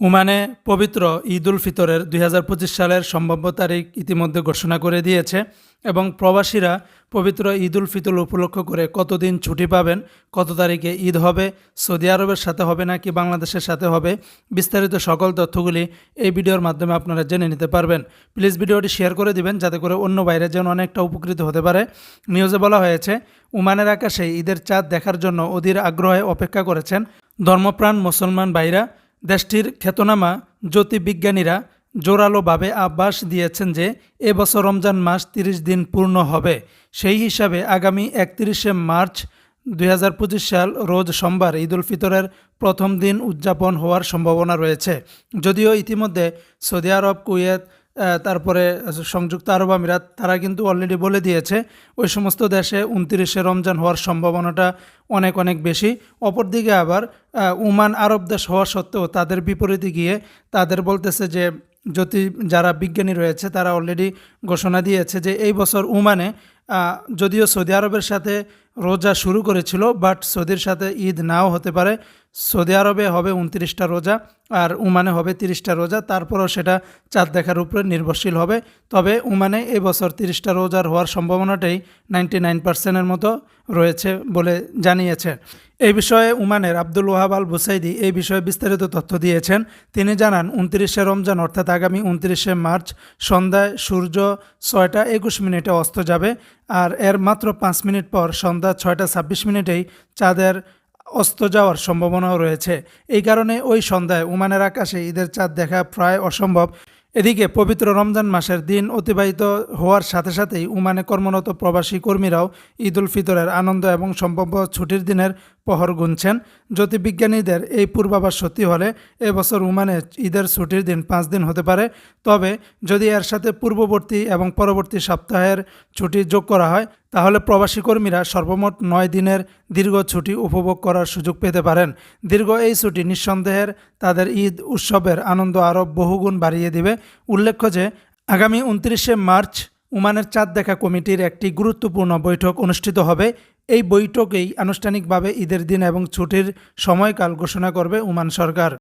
ওমানে পবিত্র ঈদ উল ফিতরের দুই হাজার পঁচিশ সালের সম্ভাব্য তারিখ ইতিমধ্যে ঘোষণা করে দিয়েছে এবং প্রবাসীরা পবিত্র ঈদ উল ফিতর উপলক্ষ করে কতদিন ছুটি পাবেন, কত তারিখে ঈদ হবে, সৌদি আরবের সাথে হবে নাকি বাংলাদেশের সাথে হবে, বিস্তারিত সকল তথ্যগুলি এই ভিডিওর মাধ্যমে আপনারা জেনে নিতে পারবেন। প্লিজ ভিডিওটি শেয়ার করে দিবেন যাতে করে অন্য বাইরে যেন অনেকটা উপকৃত হতে পারে। নিউজে বলা হয়েছে, উমানের আকাশে ঈদের চাঁদ দেখার জন্য অধীর আগ্রহে অপেক্ষা করেছেন ধর্মপ্রাণ মুসলমান ভাইরা। দেশটির খ্যাতনামা জ্যোতির্বিজ্ঞানীরা জোরালোভাবে আভাস দিয়েছেন যে এবছর রমজান মাস ৩০ দিন পূর্ণ হবে। সেই হিসাবে আগামী একত্রিশে মার্চ দুই হাজার পঁচিশ সাল রোজ সোমবার ঈদুল ফিতরের প্রথম দিন উদযাপন হওয়ার সম্ভাবনা রয়েছে। যদিও ইতিমধ্যে সৌদি আরব, কুয়েত তারপরে সংযুক্ত আরব আমিরাত তারা কিন্তু অলরেডি বলে দিয়েছে ওই সমস্ত দেশে উনতিরিশে রমজান হওয়ার সম্ভাবনাটা অনেক অনেক বেশি। অপরদিকে আবার উমান আরব দেশ হওয়া সত্ত্বেও তাদের বিপরীতে গিয়ে তাদের বলতেছে যে যদি যারা বিজ্ঞানী রয়েছে তারা অলরেডি ঘোষণা দিয়েছে যে এই বছর আহ, যদিও সৌদি আরবের সাথে রোজা শুরু করেছিল, বাট সৌদির সাথে ঈদ নাও হতে পারে। সৌদি আরবে হবে উনত্রিশটা রোজা আর উমানে হবে তিরিশটা রোজা। তারপরও সেটা চাঁদ দেখার উপরে নির্ভরশীল হবে। তবে উমানে এবছর তিরিশটা রোজার হওয়ার সম্ভাবনাটাই নাইনটি নাইন পার্সেন্টের মতো রয়েছে বলে জানিয়েছে। এই বিষয়ে উমানের আব্দুল ওয়াহাব আল বুসাইদি এই বিষয়ে বিস্তারিত তথ্য দিয়েছেন। তিনি জানান, উনত্রিশে রমজান, অর্থাৎ আগামী উনত্রিশে মার্চ সন্ধ্যায় সূর্য ছয়টা একুশ মিনিটে অস্ত যাবে। আর এর মাত্র পাঁচ মিনিট পর সন্ধ্যা ছয়টা ছাব্বিশ মিনিটেই চাঁদের অস্ত যাওয়ার সম্ভাবনাও রয়েছে। এই কারণে ওই সন্ধ্যায় উমানের আকাশে ঈদের চাঁদ দেখা প্রায় অসম্ভব। এদিকে পবিত্র রমজান মাসের দিন অতিবাহিত হওয়ার সাথে সাথেই উমানে কর্মরত প্রবাসী কর্মীরাও ঈদ উল ফিতরের আনন্দ এবং সম্ভাব্য ছুটির দিনের পহর গুনছেন। জ্যোতির্বিজ্ঞানীদের এই পূর্বাভাস সত্যি হলে এবছর ওমানে ঈদের ছুটির দিন পাঁচ দিন হতে পারে। তবে যদি এর সাথে পূর্ববর্তী এবং পরবর্তী সপ্তাহের ছুটি যোগ করা হয়, তাহলে প্রবাসী কর্মীরা সর্বমোট নয় দিনের দীর্ঘ ছুটি উপভোগ করার সুযোগ পেতে পারেন। দীর্ঘ এই ছুটি নিঃসন্দেহের তাদের ঈদ, উৎসবের আনন্দ আরও বহুগুণ বাড়িয়ে দিবে। উল্লেখ্য যে, আগামী উনত্রিশে মার্চ ওমানের চাঁদ দেখা কমিটির একটি গুরুত্বপূর্ণ বৈঠক অনুষ্ঠিত হবে। এই বৈঠকেই আনুষ্ঠানিকভাবে ঈদের দিন এবং ছুটির সময়কাল ঘোষণা করবে উমান সরকার।